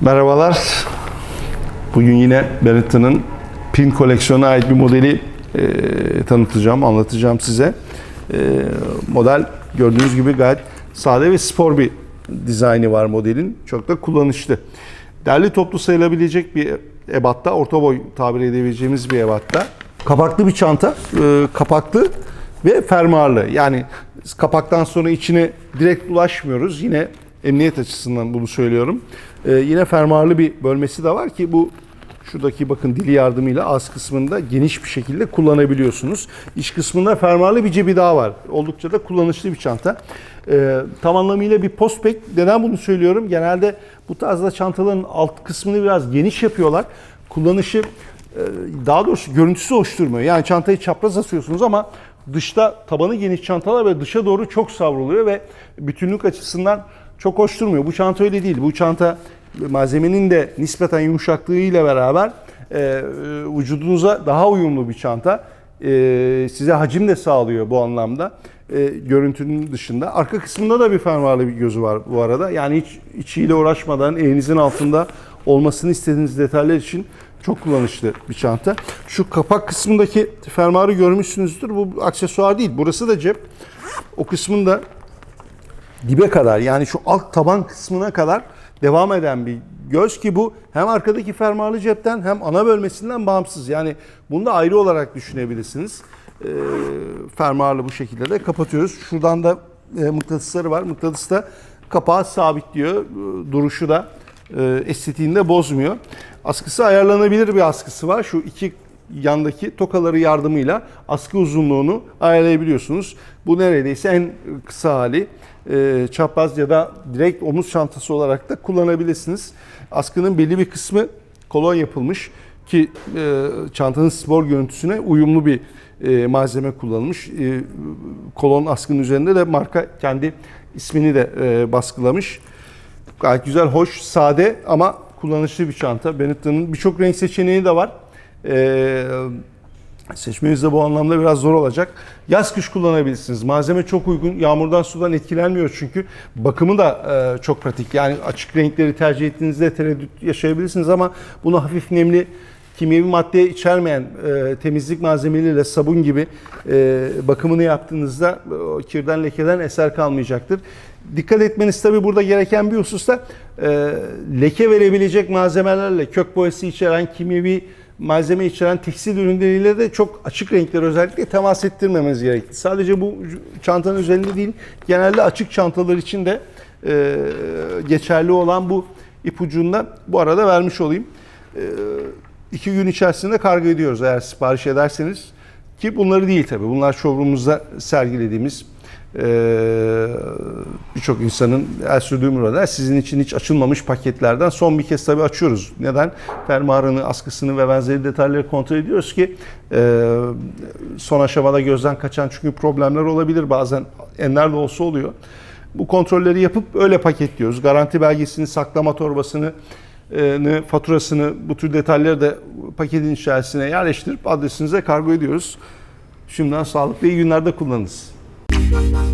Merhabalar. Bugün yine Benetton'ın pin koleksiyona ait bir modeli e, tanıtacağım, anlatacağım size. E, model gördüğünüz gibi gayet sade ve spor bir dizaynı var modelin. Çok da kullanışlı. Derli toplu sayılabilecek bir ebatta, orta boy tabir edebileceğimiz bir ebatta. Kapaklı bir çanta, e, kapaklı ve fermuarlı. Yani kapaktan sonra içine direkt ulaşmıyoruz. Yine emniyet açısından bunu söylüyorum. Ee, yine fermuarlı bir bölmesi de var ki bu şuradaki bakın dili yardımıyla ağız kısmında geniş bir şekilde kullanabiliyorsunuz. İç kısmında fermuarlı bir cebi daha var. Oldukça da kullanışlı bir çanta. Ee, tam anlamıyla bir postpack. Neden bunu söylüyorum? Genelde bu tarzda çantaların alt kısmını biraz geniş yapıyorlar. Kullanışı e, daha doğrusu görüntüsü hoş durmuyor. Yani çantayı çapraz asıyorsunuz ama dışta tabanı geniş çantalar ve dışa doğru çok savruluyor ve bütünlük açısından çok hoş durmuyor. Bu çanta öyle değil. Bu çanta malzemenin de nispeten yumuşaklığıyla beraber e, vücudunuza daha uyumlu bir çanta. E, size hacim de sağlıyor bu anlamda. E, görüntünün dışında. Arka kısmında da bir fermuarlı bir gözü var bu arada. Yani hiç içiyle uğraşmadan elinizin altında olmasını istediğiniz detaylar için çok kullanışlı bir çanta. Şu kapak kısmındaki fermuarı görmüşsünüzdür. Bu aksesuar değil. Burası da cep. O kısmında dibe kadar yani şu alt taban kısmına kadar devam eden bir göz ki bu hem arkadaki fermuarlı cepten hem ana bölmesinden bağımsız. Yani bunu da ayrı olarak düşünebilirsiniz. Ee, fermuarlı bu şekilde de kapatıyoruz. Şuradan da e, mıknatısları var. Mıknatıs da kapağı sabitliyor. Ee, Duruşu da e, estetiğini de bozmuyor. Askısı ayarlanabilir bir askısı var. Şu iki yandaki tokaları yardımıyla askı uzunluğunu ayarlayabiliyorsunuz. Bu neredeyse en kısa hali. E, çapraz ya da direkt omuz çantası olarak da kullanabilirsiniz. Askının belli bir kısmı kolon yapılmış ki e, çantanın spor görüntüsüne uyumlu bir e, malzeme kullanılmış. E, kolon askının üzerinde de marka kendi ismini de baskılamış. Gayet güzel, hoş, sade ama kullanışlı bir çanta. Benetton'un birçok renk seçeneği de var. Ee, seçmeniz de bu anlamda biraz zor olacak. Yaz kış kullanabilirsiniz. Malzeme çok uygun. Yağmurdan sudan etkilenmiyor çünkü. Bakımı da e, çok pratik. Yani açık renkleri tercih ettiğinizde tereddüt yaşayabilirsiniz ama bunu hafif nemli kimyevi madde içermeyen e, temizlik malzemeleriyle sabun gibi e, bakımını yaptığınızda o kirden lekeden eser kalmayacaktır. Dikkat etmeniz tabi burada gereken bir hususta e, leke verebilecek malzemelerle kök boyası içeren kimyevi malzeme içeren tekstil ürünleriyle de çok açık renkler özellikle temas ettirmemeniz gerekli. Sadece bu çantanın üzerinde değil genelde açık çantalar için de e, geçerli olan bu ipucunu bu arada vermiş olayım. E, iki gün içerisinde kargo ediyoruz eğer sipariş ederseniz. Ki bunları değil tabi. Bunlar showroom'umuzda sergilediğimiz ee, birçok insanın el sürdüğü burada sizin için hiç açılmamış paketlerden son bir kez tabi açıyoruz. Neden? Fermuarını, askısını ve benzeri detayları kontrol ediyoruz ki e, son aşamada gözden kaçan çünkü problemler olabilir bazen enler de olsa oluyor. Bu kontrolleri yapıp öyle paketliyoruz. Garanti belgesini, saklama torbasını, e, faturasını, bu tür detayları da paketin içerisine yerleştirip adresinize kargo ediyoruz. Şimdiden sağlıklı iyi günlerde kullanınız. Bye.